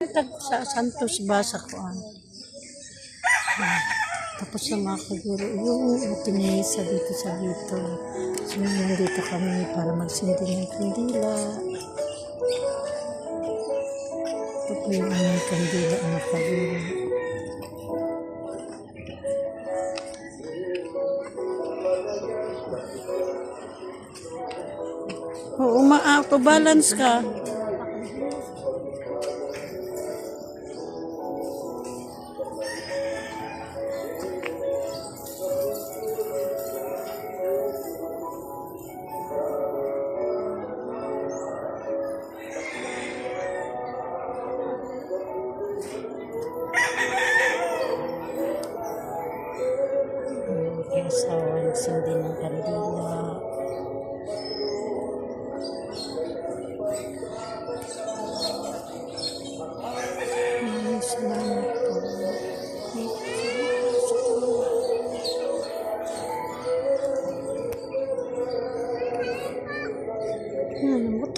Tag sa Santos ba sa kuan? Tapos na mga kaguro, yung ating misa dito sa dito. So, nandito kami para magsindi ng kandila. Ito po yung aming kandila, mga kaguro. Oo, ma-auto-balance ka.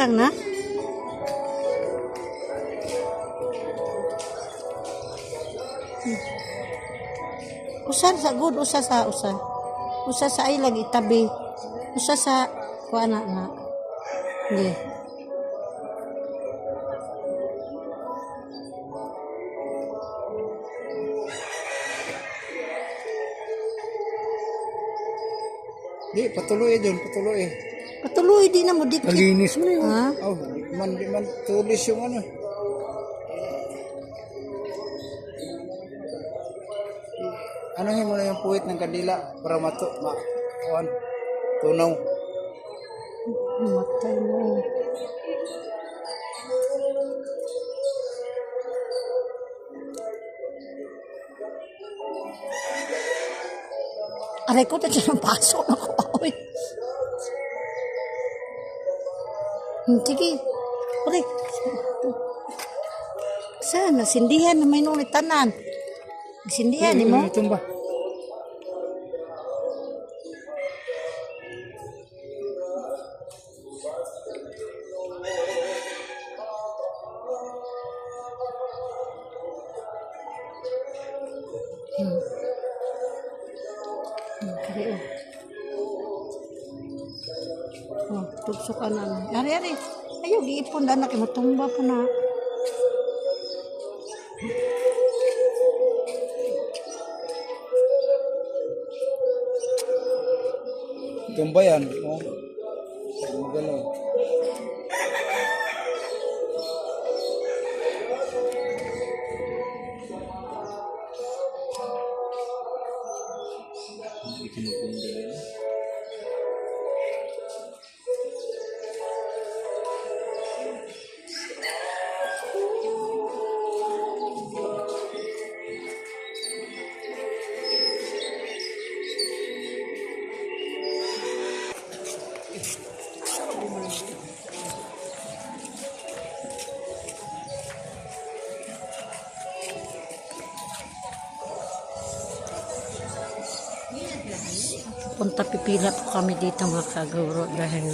Butang na. Hmm. Usa sa good, usa sa usa. Usa sa ay lagi tabi. Usa sa kuha na na. Hindi. Di, patuloy dyan, patuloy. Patuloy di na mo dikit. Malinis mo yun. Ha? Oh, di man, di man tulis yung ano. Anuhin mo na yung puwit ng kandila para mato, ma, kuhan, tunaw. Matay mo. Aray ko, tatlo ng paso Sige. Aray. Sana, sindihan na may nunit tanan. Sindihan, ni mo? Tumba. Hmm. Hmm, kari ka na. Ari, ari. Ayaw, giipon na anak. Matumba pa na. Tumba yan. Oh. Magalaw. Punta pipila po kami dito mga kaguro dahil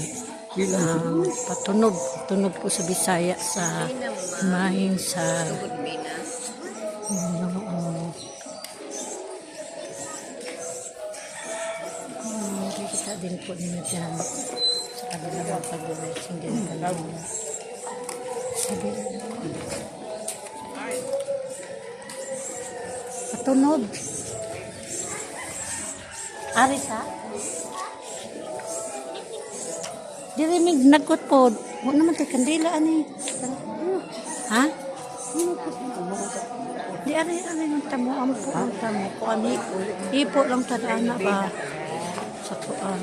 um, patunog. Tunog po sa Bisaya sa mahing sa Noong um, kita din po nila dyan sa kanila mga kaguro. Hindi na kanila. Sabi Patunog. Ari sa? Dirimig nagkot po. Huwag naman tayo kandila ani. Ha? Di ari ari ng tamo ang po ang tamo ko ani. Ipo lang tadana ba sa kuan.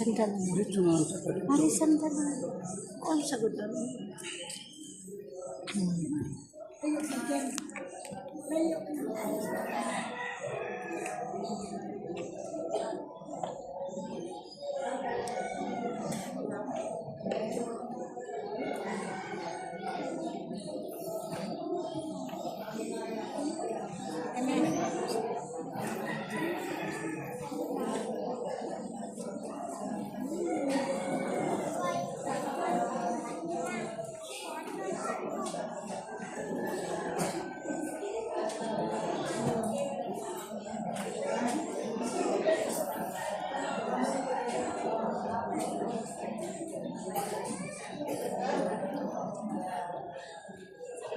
Sandal. Dito naman sa pwede. Mari sandal. Kung ang sagot na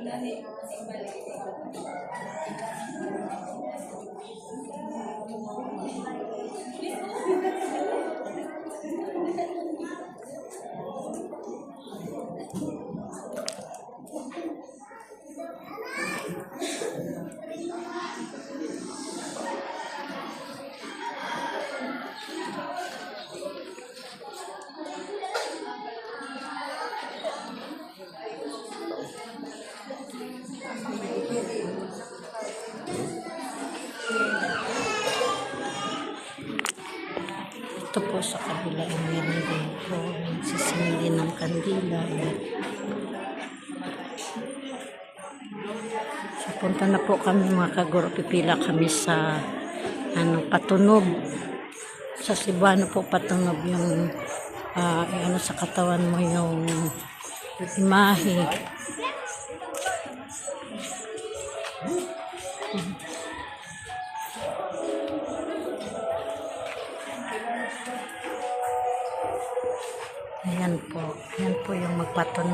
Ito din po nagsisindi ng kandila. So, punta na po kami mga kaguro. Pipila kami sa ano, patunog. Sa Cebuano po patunog yung ah, ano sa katawan mo yung imahe. Po yung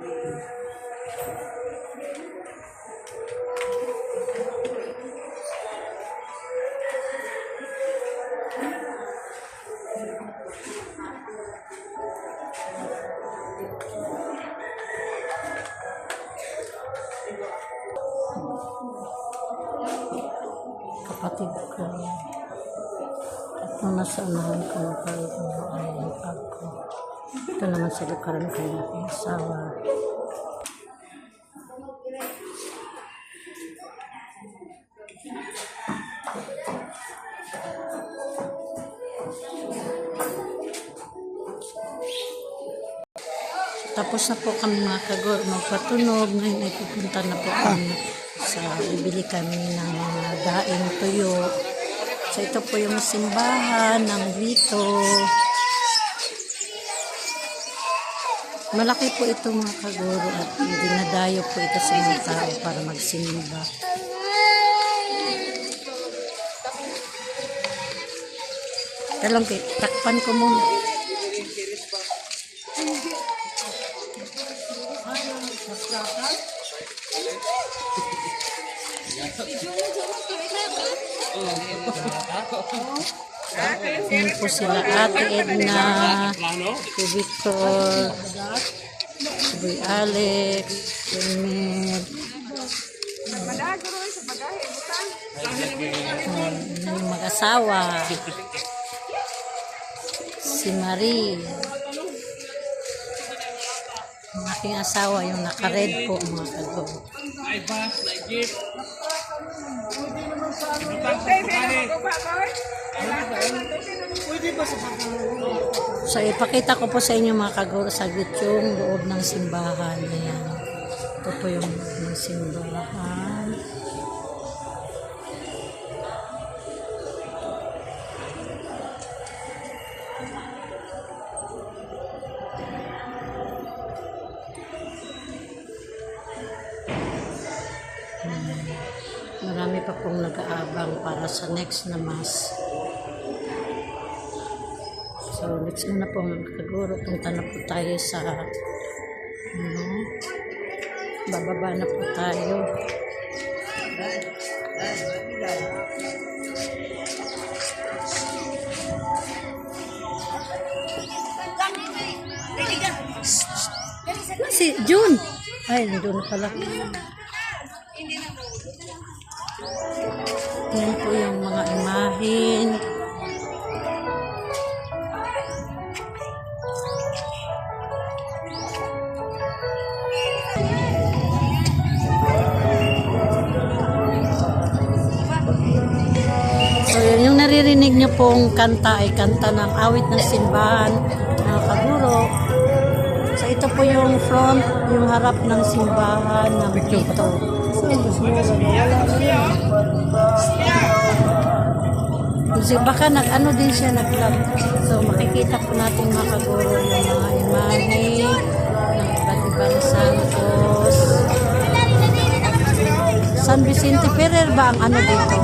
magpatunog. Kapatid ko. Ito nasa unahan ko ng kalukulo ay ang pag ko. Ito naman sa likaran ko aking asawa. Tapos na po kami mga kagor magpatunog. Ngayon ay pupunta na po kami sa bibili kami ng mga daing tuyo. So ito po yung simbahan ng Vito. Malaki po ito mga kaguro at dinadayo po ito sa mga tao para magsimba. Talong takpan ko muna. Yan po sila Ate Edna, si Victor, si Boy Alex, si Mel. Um, mag-asawa. Si Marie. Ang aking asawa, yung naka-red po mga kago. So, ipakita ko po sa inyo mga kaguro saglit yung loob ng simbahan. Ayan. Ito po yung loob ng simbahan. Para sa next na mass. So, next mo na po mga kaguro. Punta na po tayo sa ano, bababa na po tayo. Si June. Ay, nandun na pala. Yan po yung mga imahin. So, yun, yung naririnig niyo pong kanta ay kanta ng awit ng simbahan ng Kaguro. So, ito po yung front, yung harap ng simbahan ng Pito. Kasi baka nag-ano din siya nag-vlog. So, makikita po natin mga Kaguro yung mga imahe ng iba't ibang santos. San Vicente Ferrer ba ang ano dito?